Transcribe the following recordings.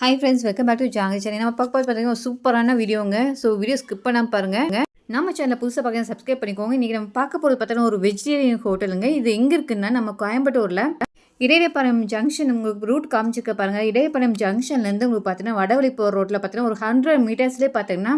Hi friends welcome back to ஜாங்க channel நம்ம பார்க்க போது பார்த்தீங்கன்னா சூப்பரான வீடியோங்க. ஸோ வீடியோ ஸ்கிப் பண்ணாமல் பாருங்கள் நம்ம சேனலை புதுசாக பார்க்க சப்ஸ்கிரைப் பண்ணிக்கோங்க. இன்றைக்கி நம்ம பார்க்க போகிறது பார்த்தீங்கன்னா ஒரு வெஜிடேரியன் ஹோட்டலுங்க இது எங்கே இருக்குன்னா நம்ம கோயம்புத்தூரில். இடையப்பாளையம் ஜங்ஷன் உங்களுக்கு ரூட் காமிச்சிருக்க பாருங்கள் இடையப்பாளையம் ஜங்ஷன்லேருந்து உங்களுக்கு பார்த்தீங்கன்னா வடவழி போகிற ரோட்டில் பார்த்தீங்கன்னா ஒரு ஹண்ட்ரட் மீட்டர்ஸ்லேயே பார்த்தீங்கன்னா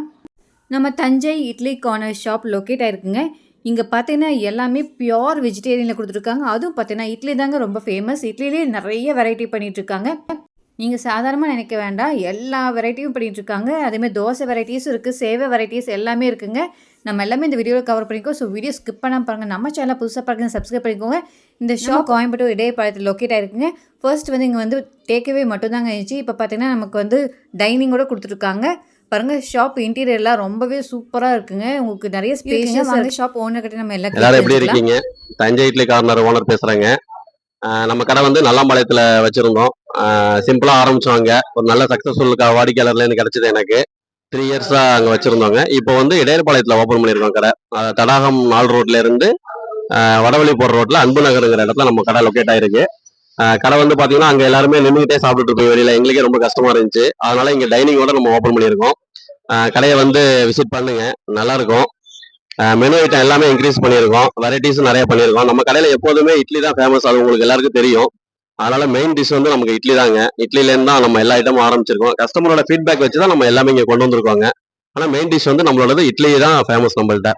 நம்ம Thanjai idli corner shop locate ஆகிருக்குங்க இங்கே பார்த்தீங்கன்னா எல்லாமே பியோர் வெஜிடேரியனில் கொடுத்துருக்காங்க. அதுவும் பார்த்தீங்கன்னா இட்லி தாங்க ரொம்ப ஃபேமஸ் இட்லிலே நிறைய வெரைட்டி பண்ணிகிட்ருக்காங்க இருக்காங்க. நீங்கள் சாதாரணமாக நினைக்க வேண்டாம். எல்லா வெரைட்டியும் பண்ணிட்டு இருக்காங்க. அதேமாதிரி தோசை வெரைட்டிஸும் இருக்குது சேவை வெரைட்டிஸ் எல்லாமே இருக்குங்க. நம்ம எல்லாமே இந்த வீடியோவில் கவர் பண்ணிக்கோ. ஸோ வீடியோ ஸ்கிப் பண்ணாமல் பாருங்கள் நம்ம சேனல் புதுசாக பாருங்க சப்ஸ்கிரைப் பண்ணிக்கோங்க. இந்த ஷாப் கோயம்புத்தூர் இடையப்பாளையத்தில் லொக்கேட் ஆயிருக்குங்க. ஃபர்ஸ்ட் வந்து இங்கே வந்து டேக்அவே மட்டும்தாங்க இருந்துச்சு. இப்போ பார்த்தீங்கன்னா நமக்கு வந்து டைனிங்கோட கொடுத்துருக்காங்க பாருங்க ஷாப் இன்டீரியர்லாம் ரொம்பவே சூப்பராக இருக்குங்க. உங்களுக்கு நிறைய ஸ்பேஷியஸ் வாங்க ஷாப் ஓனர் கிட்ட நம்ம எல்லா எல்லாரும் எப்படி இருக்கீங்க? தஞ்சை இட்லி கார்னர் ஓனர் பேசுறேங்க. ஆஹ் நம்ம கடை வந்து நல்லாம்பாளையத்துல வச்சிருந்தோம். சிம்பிளாக ஆரம்பிச்சோங்க ஒரு நல்ல சக்சஸ்ஃபுல் வாடிக்கையாளர்லேருந்து கிடச்சிது எனக்கு. த்ரீ இயர்ஸாக அங்கே வச்சுருந்தோங்க இப்போ வந்து இடையர்பாளையத்துல ஓப்பன் பண்ணியிருக்கோம் கடை. தடாகம் நாள் ரோட்லேருந்து வடவழி போகிற ரோட்டில் அன்பு நகருங்கிற இடத்துல நம்ம கடை லொக்கேட் ஆயிருக்கு. கடை வந்து பார்த்தீங்கன்னா அங்கே எல்லாருமே நின்றுக்கிட்டே சாப்பிட்டுட்டு இருப்போம் வெளியில் எங்களுக்கே ரொம்ப கஷ்டமாக இருந்துச்சு. அதனால இங்கே டைனிங்கோட நம்ம ஓப்பன் பண்ணியிருக்கோம் கடையை வந்து விசிட் பண்ணுங்க. நல்லாயிருக்கும் மெனு ஐட்டம் எல்லாமே இன்க்ரீஸ் பண்ணியிருக்கோம் வெரைட்டிஸும் நிறைய பண்ணியிருக்கோம் நம்ம கடையில் எப்போதுமே இட்லி தான் ஃபேமஸ் அது உங்களுக்கு எல்லாருக்கும் தெரியும். அதனால மெயின் டிஷ் வந்து நமக்கு இட்லி தாங்க. இட்லிலேருந்து தான் நம்ம எல்லா ஐட்டமும் ஆரம்பிச்சிருக்கோம். கஸ்டமரோட ஃபீட்பேக் வச்சு தான் நம்ம எல்லாமே இங்கே கொண்டு வந்திருக்கோங்க. ஆனால் மெயின் டிஷ் வந்து நம்மளோடது இட்லி தான் ஃபேமஸ் நம்மள்ட்ட.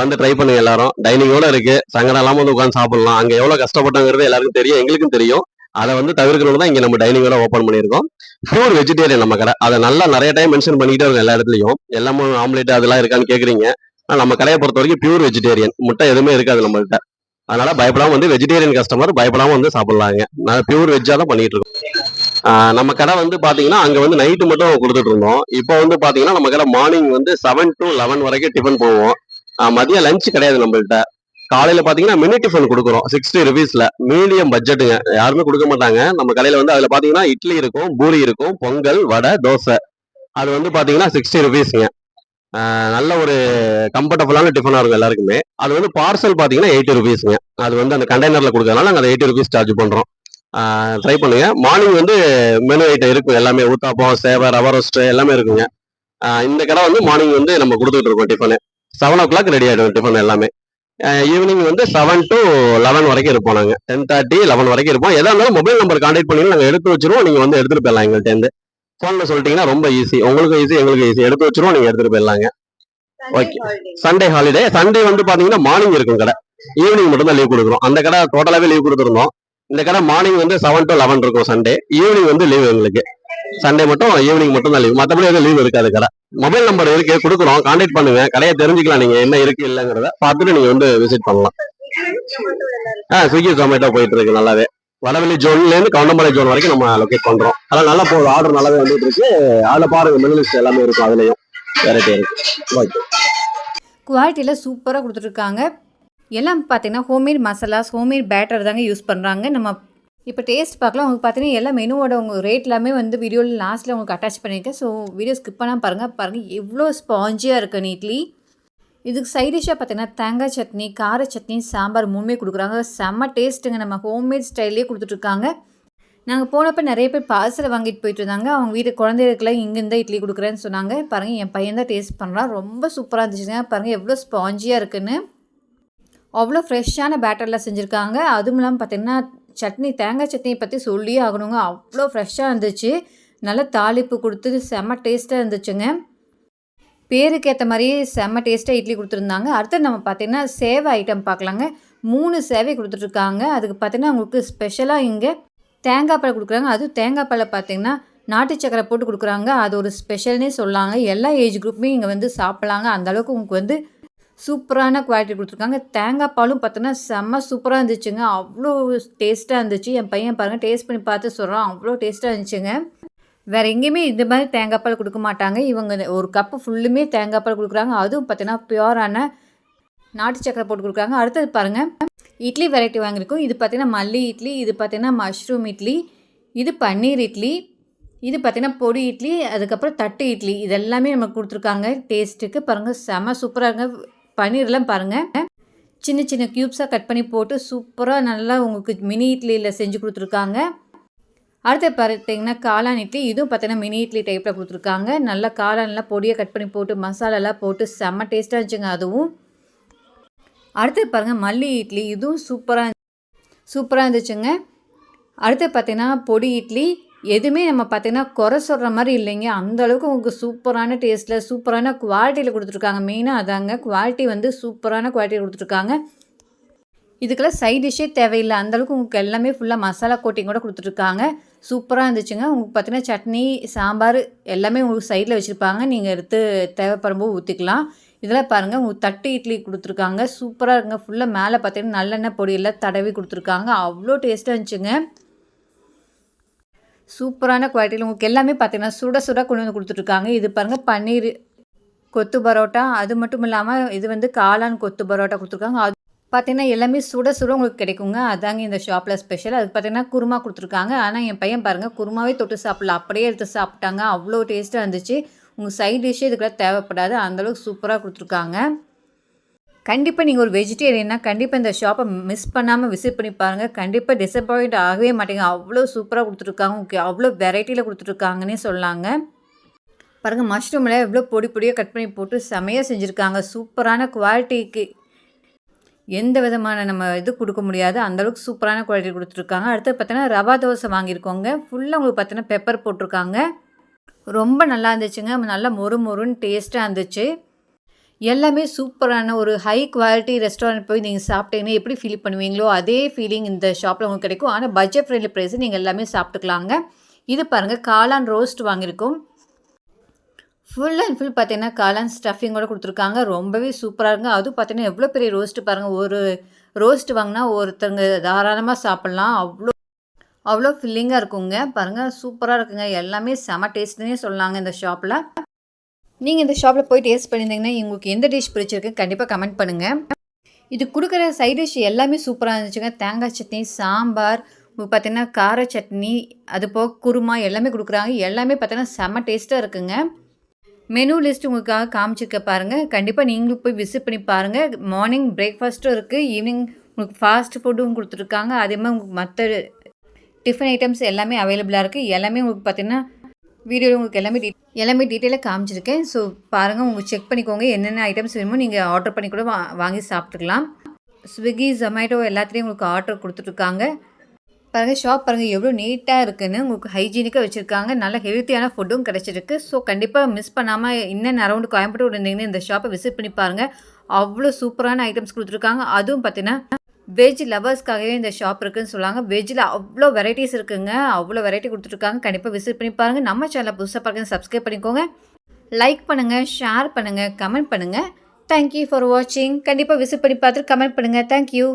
வந்து ட்ரை பண்ணுங்க எல்லாரும். டைனிங்கோட இருக்கு. சங்கடம் இல்லாமல் வந்து உட்காந்து சாப்பிடலாம். அங்கே எவ்வளோ கஷ்டப்பட்டாங்கிறது எல்லாருக்கும் தெரியும் எங்களுக்கும் தெரியும். அதை வந்து தவிர்க்கணும் தான் இங்கே நம்ம டைனிங்கோட ஓப்பன் பண்ணியிருக்கோம். பியூர் வெஜிடேரியன் நம்ம கடை. அதை நல்லா நிறைய டைம் மென்ஷன் பண்ணிக்கிட்டே இருக்கும் எல்லா இடத்துலையும். எல்லாமே ஆம்லேட் அதெல்லாம் இருக்கான்னு கேட்குறீங்க ஆனால் நம்ம கடையை பொறுத்த வரைக்கும் பியூர் வெஜிடேரியன் முட்டை எதுவுமே இருக்காது நம்மள்கிட்ட அதனால பயப்படாம வந்து வெஜிடேரியன் கஸ்டமர் பயப்படாம வந்து சாப்பிடலாங்க. நான் பியூர் வெஜ்ஜா தான் பண்ணிட்டு இருக்கோம் நம்ம கடை வந்து பாத்தீங்கன்னா அங்க வந்து நைட்டு மட்டும் கொடுத்துட்டு இருந்தோம் இப்போ வந்து பாத்தீங்கன்னா நம்ம கடை மார்னிங் வந்து செவன் டு லெவன் வரைக்கும் டிஃபன் போவோம். மதியம் லஞ்ச் கிடையாது நம்மள்ட்ட. காலையில பாத்தீங்கன்னா மினி டிஃபன் கொடுக்குறோம். சிக்ஸ்டி ருபீஸ்ல மீடியம் பட்ஜெட்டுங்க யாருமே கொடுக்க மாட்டாங்க. நம்ம கடையில வந்து அதுல பாத்தீங்கன்னா இட்லி இருக்கும் பூரி இருக்கும் பொங்கல் வடை தோசை. அது வந்து பாத்தீங்கன்னா சிக்ஸ்டி ருபீஸ்ங்க நல்ல ஒரு கம்ஃபர்டபுளான டிஃபனாக இருக்கும் எல்லாருக்குமே. அது வந்து பார்சல் பார்த்தீங்கன்னா எயிட்டி ருபீஸுங்க அது வந்து அந்த கண்டெய்னரில் கொடுக்கறதுனால நாங்கள் அதை எயிட்டி ருபீஸ் சார்ஜ் பண்ணுறோம் ட்ரை பண்ணுங்க. மார்னிங் வந்து மெனு ஐட்டம் இருக்கும் எல்லாமே. ஊத்தாப்பம் சேவை ரவா ரோஸ்ட் எல்லாமே இருக்குங்க. இந்த கடை வந்து மார்னிங் வந்து நம்ம கொடுத்துட்டு இருக்கோம் tiffin seven o'clock ready ஆகிடும் டிஃபன் எல்லாமே. ஈவினிங் வந்து செவன் டு லெவன் வரைக்கும் இருப்போம் நாங்கள் டென் தேர்ட்டி லெவன் வரைக்கும் இருப்போம். எதா இருந்தாலும் மொபைல் நம்பர் கான்டாக்ட் பண்ணி நாங்கள் எடுத்து வச்சிருவோம். நீங்கள் வந்து எடுத்துகிட்டு போயிடலாம் எங்கள்கிட்டேருந்து ஃபோனில் சொல்லிட்டீங்கன்னா ரொம்ப ஈஸி உங்களுக்கும் ஈஸி எங்களுக்கும் ஈஸி எடுத்து வச்சிருவோம் நீங்கள் எடுத்துட்டு போயிடலாங்க. ஓகே சண்டே ஹாலிடே சண்டே வந்து பாத்தீங்கன்னா மார்னிங் இருக்கும் கடை. ஈவினிங் மட்டும் தான் லீவ் கொடுக்குறோம். அந்த கடை டோட்டலாவே லீவ் கொடுத்துருந்தோம் இந்த கடை மார்னிங் வந்து செவன் டு லெவன் இருக்கும் சண்டே ஈவினிங் வந்து லீவ் எங்களுக்கு. சண்டே மட்டும் ஈவினிங் மட்டும் தான் லீவ் மற்றபடி எதுவும் லீவ் இருக்காது கடை. மொபைல் நம்பர் இருக்கு கொடுக்குறோம். கான்டாக்ட் பண்ணுங்க. கடையை தெரிஞ்சுக்கலாம் நீங்க என்ன இருக்கு இல்லைங்கிறத பார்த்துட்டு நீங்க வந்து விசிட் பண்ணலாம். ஆ ஸ்விக்கி ஜொமேட்டோ போயிட்டு இருக்கு நல்லாவே. வடவெளி ஜோன்லேருந்து கவுண்டமலை ஜோன் வரைக்கும் நம்ம லொக்கேட் பண்ணுறோம் அதெல்லாம் நல்லா போகுது ஆர்டர் நல்லாவே வந்துட்டு இருக்கு. அதில் பாருங்க மெனிலிஸ்ட் எல்லாமே இருக்கும் அதுலேயும். வெரைட்டி இருக்கு. ஓகே குவாலிட்டியில் சூப்பராக கொடுத்துருக்காங்க எல்லாம் பார்த்தீங்கன்னா ஹோம்மேட் மசாலாஸ் ஹோம்மேட் பேட்டர் தாங்க யூஸ் பண்ணுறாங்க நம்ம இப்போ டேஸ்ட் பார்க்கலாம். உங்களுக்கு பார்த்தீங்கன்னா எல்லா மெனுவோட உங்கள் ரேட் எல்லாமே வந்து வீடியோவில் லாஸ்ட்டில் உங்களுக்கு அட்டாச் பண்ணியிருக்கேன். ஸோ வீடியோ ஸ்கிப் பண்ணால் பாருங்கள் பாருங்கள் எவ்வளோ ஸ்பாஞ்சியாக இருக்குது நீட்லி இதுக்கு சைட் டிஷ்ஷாக பார்த்தீங்கன்னா தேங்காய் சட்னி கார சட்னி சாம்பார் மூணுமே கொடுக்குறாங்க. செம்ம டேஸ்ட்டுங்க. நம்ம ஹோம்மேட் ஸ்டைல்லே கொடுத்துட்ருக்காங்க. நாங்கள் போனப்போ நிறைய பேர் பார்சலை வாங்கிட்டு போயிட்டு இருந்தாங்க. அவங்க வீட்டு குழந்தைகளுக்குலாம் இங்கேருந்து இட்லி கொடுக்குறேன்னு சொன்னாங்க. பாருங்கள் என் பையன் தான் டேஸ்ட் பண்ணுறான் ரொம்ப சூப்பராக இருந்துச்சுங்க. பாருங்கள் எவ்வளோ ஸ்பாஞ்சியாக இருக்குன்னு. அவ்வளோ ஃப்ரெஷ்ஷான பேட்டரில் செஞ்சுருக்காங்க. அதுவும் இல்லாமல் பார்த்தீங்கன்னா சட்னி தேங்காய் சட்னியை பற்றி சொல்லியே ஆகணுங்க. அவ்வளோ ஃப்ரெஷ்ஷாக இருந்துச்சு. நல்லா தாளிப்பு கொடுத்து செம்ம டேஸ்ட்டாக இருந்துச்சுங்க. பேருக்கு ஏற்ற மாதிரியே செம்ம டேஸ்ட்டாக இட்லி கொடுத்துருந்தாங்க. அடுத்து நம்ம பார்த்தீங்கன்னா சேவை ஐட்டம் பார்க்கலாங்க மூணு சேவை கொடுத்துட்ருக்காங்க அதுக்கு பார்த்தீங்கன்னா உங்களுக்கு ஸ்பெஷலாக இங்கே தேங்காய் பழம் கொடுக்குறாங்க. அதுவும் தேங்காய் பழம் பார்த்திங்கன்னா நாட்டு சக்கரை போட்டு கொடுக்குறாங்க. அது ஒரு ஸ்பெஷல்னே சொல்லாங்க. எல்லா ஏஜ் குரூப்புமே இங்கே வந்து சாப்பிட்லாங்க. அந்தளவுக்கு உங்களுக்கு வந்து சூப்பரான குவாலிட்டி கொடுத்துருக்காங்க. தேங்காய் பாலும் பார்த்தோன்னா செம்ம சூப்பராக இருந்துச்சுங்க. அவ்வளோ டேஸ்ட்டாக இருந்துச்சு. என் பையன் பாருங்கள் டேஸ்ட் பண்ணி பார்த்து சொல்கிறான் அவ்வளோ டேஸ்ட்டாக இருந்துச்சுங்க. வேறு எங்கேயுமே இந்த மாதிரி தேங்காய் பால் கொடுக்க மாட்டாங்க. இவங்க ஒரு கப்பு ஃபுல்லுமே தேங்காய் பால் கொடுக்குறாங்க. அதுவும் பார்த்தீங்கன்னா பியூரான நாட்டு சக்கரை போட்டு கொடுக்குறாங்க. அடுத்தது பாருங்கள் இட்லி வெரைட்டி வாங்கியிருக்கோம். இது பார்த்தீங்கன்னா மல்லி இட்லி இது பார்த்தீங்கன்னா மஷ்ரூம் இட்லி இது பன்னீர் இட்லி இது பார்த்தீங்கன்னா பொடி இட்லி அதுக்கப்புறம் தட்டு இட்லி. இதெல்லாமே நமக்கு கொடுத்துருக்காங்க. டேஸ்ட்டுக்கு பாருங்கள் செம சூப்பராக இருங்க பன்னீர்லாம் பாருங்கள் சின்ன சின்ன க்யூப்ஸாக கட் பண்ணி போட்டு சூப்பராக நல்லா உங்களுக்கு மினி இட்லியில் செஞ்சு கொடுத்துருக்காங்க. அடுத்து பார்த்தீங்கன்னா காளான் இட்லி. இதுவும் பார்த்தீங்கன்னா மினி இட்லி டைப்பில் கொடுத்துருக்காங்க. நல்லா காளான்லாம் பொடியை கட் பண்ணி போட்டு மசாலாலாம் போட்டு செம்ம டேஸ்ட்டாக இருந்துச்சுங்க அதுவும். அடுத்து பாருங்கள் மல்லி இட்லி. இதுவும் சூப்பராக சூப்பராக இருந்துச்சுங்க. அடுத்து பார்த்தீங்கன்னா பொடி இட்லி. எதுவுமே நம்ம பார்த்திங்கன்னா குறை சொல்கிற மாதிரி இல்லைங்க. அந்தளவுக்கு உங்களுக்கு சூப்பரான டேஸ்ட்டில் சூப்பரான குவாலிட்டியில் கொடுத்துருக்காங்க. மெயினாக அதாங்க குவாலிட்டி வந்து சூப்பரான குவாலிட்டி கொடுத்துருக்காங்க. இதுக்கெல்லாம் சைட் டிஷ்ஷே தேவையில்லை. அந்தளவுக்கு உங்களுக்கு எல்லாமே ஃபுல்லாக மசாலா கோட்டிங் கூட கொடுத்துருக்காங்க. சூப்பராக இருந்துச்சுங்க. உங்களுக்கு பார்த்தீங்கன்னா சட்னி சாம்பார் எல்லாமே உங்களுக்கு சைடில் வச்சுருப்பாங்க. நீங்கள் எடுத்து தேவைப்படும் போது ஊற்றிக்கலாம் இதெல்லாம் பாருங்கள் உங்களுக்கு தட்டு இட்லி கொடுத்துருக்காங்க. சூப்பராக இருக்குங்க. ஃபுல்லாக மேலே பார்த்தீங்கன்னா நல்லெண்ணெய் பொடியெல்லாம் தடவி கொடுத்துருக்காங்க. அவ்வளோ டேஸ்ட்டாக இருந்துச்சுங்க. சூப்பரான குவாலிட்டியில் உங்களுக்கு எல்லாமே பார்த்தீங்கன்னா சுட சுட கொண்டு வந்து கொடுத்துட்ருக்காங்க இது பாருங்கள் பன்னீர் கொத்து பரோட்டா. அது மட்டும் இல்லாமல் இது வந்து காளான் கொத்து பரோட்டா கொடுத்துருக்காங்க. அது பார்த்தீங்கன்னா எல்லாமே சுட சுட உங்களுக்கு கிடைக்குங்க. அதாங்க இந்த ஷாப்பில் ஸ்பெஷல் அது பார்த்தீங்கன்னா குருமா கொடுத்துருக்காங்க. ஆனால் என் பையன் பாருங்கள் குருமாவே தொட்டு சாப்பிடல. அப்படியே எடுத்து சாப்பிட்டாங்க. அவ்வளோ டேஸ்ட்டாக இருந்துச்சு. உங்கள் சைட் டிஷ்ஷே இதுக்கெல்லாம் தேவைப்படாது. அந்தளவுக்கு சூப்பராக கொடுத்துருக்காங்க. கண்டிப்பாக நீங்கள் ஒரு வெஜிடேரியன்னா கண்டிப்பாக இந்த ஷாப்பை மிஸ் பண்ணாமல் விசிட் பண்ணி பாருங்கள் கண்டிப்பாக டிசப்பாயிண்ட் ஆகவே மாட்டேங்க. அவ்வளோ சூப்பராக கொடுத்துருக்காங்க. ஓகே அவ்வளோ வெரைட்டியில் கொடுத்துருக்காங்கன்னே சொல்லாங்க பாருங்கள் மஷ்ரூமில் எவ்வளோ பொடி பொடியாக கட் பண்ணி போட்டு செமையாக செஞ்சுருக்காங்க. சூப்பரான குவாலிட்டிக்கு எந்த விதமான நம்ம இது கொடுக்க முடியாது. அந்தளவுக்கு சூப்பரான குவாலிட்டி கொடுத்துருக்காங்க. அடுத்து பார்த்தோன்னா ரவா தோசை வாங்கியிருக்கோங்க. ஃபுல்லாக உங்களுக்கு பார்த்தோன்னா பெப்பர் போட்டிருக்காங்க. ரொம்ப நல்லா இருந்துச்சுங்க. நல்லா மொறு மொறுன்னு டேஸ்ட்டாக இருந்துச்சு. எல்லாமே சூப்பரான ஒரு ஹை குவாலிட்டி ரெஸ்டாரண்ட் போய் நீங்கள் சாப்பிட்டீங்கன்னா எப்படி ஃபீல் பண்ணுவீங்களோ அதே ஃபீலிங் இந்த ஷாப்பில் உங்களுக்கு கிடைக்கும். ஆனால் பட்ஜெட் ஃப்ரெண்ட்லி ப்ரைஸ் நீங்கள் எல்லாமே சாப்பிட்டுக்கலாங்க. இது பாருங்கள் காளான் ரோஸ்ட் வாங்கியிருக்கோம். ஃபுல் அண்ட் ஃபுல் பார்த்தீங்கன்னா காளான் ஸ்டஃபிங்கோட கொடுத்துருக்காங்க. ரொம்பவே சூப்பராக இருக்குங்க. அதுவும் பார்த்தீங்கன்னா எவ்வளோ பெரிய ரோஸ்ட்டு பாருங்கள் ஒரு ரோஸ்ட் வாங்கினா ஒருத்தங்க தாராளமாக சாப்பிட்லாம். அவ்வளோ அவ்வளோ ஃபில்லிங்காக இருக்குங்க. பாருங்கள் சூப்பராக இருக்குங்க. எல்லாமே செம டேஸ்ட்னே சொல்லாங்க இந்த ஷாப்பில் நீங்கள் இந்த ஷாப்பில் போய் டேஸ்ட் பண்ணியிருந்தீங்கன்னா உங்களுக்கு எந்த டிஷ் பிடிச்சிருக்கு கண்டிப்பாக கமெண்ட் பண்ணுங்கள் இது கொடுக்குற சைட் டிஷ் எல்லாமே சூப்பராக இருந்துச்சுங்க. தேங்காய் சட்னி சாம்பார் பார்த்தீங்கன்னா கார சட்னி அது போக குருமா எல்லாமே கொடுக்குறாங்க. எல்லாமே பார்த்தீங்கன்னா செம்ம டேஸ்ட்டாக இருக்குங்க. மெனு லிஸ்ட் உங்களுக்காக காமிச்சிருக்க பாருங்கள் கண்டிப்பாக நீங்களும் போய் விசிட் பண்ணி பாருங்கள் மார்னிங் பிரேக்ஃபாஸ்ட்டும் இருக்குது ஈவினிங் உங்களுக்கு ஃபாஸ்ட் ஃபுட்டும் கொடுத்துருக்காங்க. அதே மாதிரி உங்களுக்கு மற்ற டிஃபன் ஐட்டம்ஸ் எல்லாமே அவைலபிளாக இருக்குது எல்லாமே உங்களுக்கு பார்த்தீங்கன்னா வீடியோவில் உங்களுக்கு எல்லாமே டீ எல்லாமே டீட்டெயிலாக காமிச்சிருக்கேன். ஸோ பாருங்கள் உங்களுக்கு செக் பண்ணிக்கோங்க. என்னென்ன ஐட்டம்ஸ் வேணுமோ நீங்கள் ஆர்டர் பண்ணி கூட வா வாங்கி சாப்பிட்டுக்கலாம். ஸ்விக்கி ஜொமேட்டோ எல்லாத்துலேயும் உங்களுக்கு ஆர்டர் கொடுத்துட்ருக்காங்க பாருங்கள் ஷாப் பாருங்கள் எவ்வளோ நீட்டாக இருக்குன்னு உங்களுக்கு ஹைஜீனிக்காக வச்சுருக்காங்க. நல்ல ஹெல்த்தியான ஃபுட்டும் கிடச்சிருக்கு. ஸோ கண்டிப்பாக மிஸ் பண்ணாமல் இன்னும் அரௌண்டு கோயம்புத்தூர் இருந்தீங்கன்னா இந்த ஷாப்பை விசிட் பண்ணி பாருங்கள் அவ்வளோ சூப்பரான ஐட்டம்ஸ் கொடுத்துருக்காங்க. அதுவும் பார்த்தீங்கன்னா வெஜ் லவர்ஸ்க்காகவே இந்த ஷாப் இருக்குன்னு சொல்லுவாங்க வெஜ்ஜில் அவ்வளோ வெரைட்டிஸ் இருக்குங்க. அவ்வளோ வெரைட்டி கொடுத்துருக்காங்க. கண்டிப்பாக விசிட் பண்ணி பாருங்கள் நம்ம சேனலை புதுசாக பாருங்க சப்ஸ்கிரைப் பண்ணிக்கோங்க. லைக் பண்ணுங்கள் ஷேர் பண்ணுங்கள் கமெண்ட் பண்ணுங்கள் தேங்க்யூ ஃபார் வாட்சிங் கண்டிப்பாக விசிட் பண்ணி பார்த்துட்டு கமெண்ட் பண்ணுங்கள் தேங்க்யூ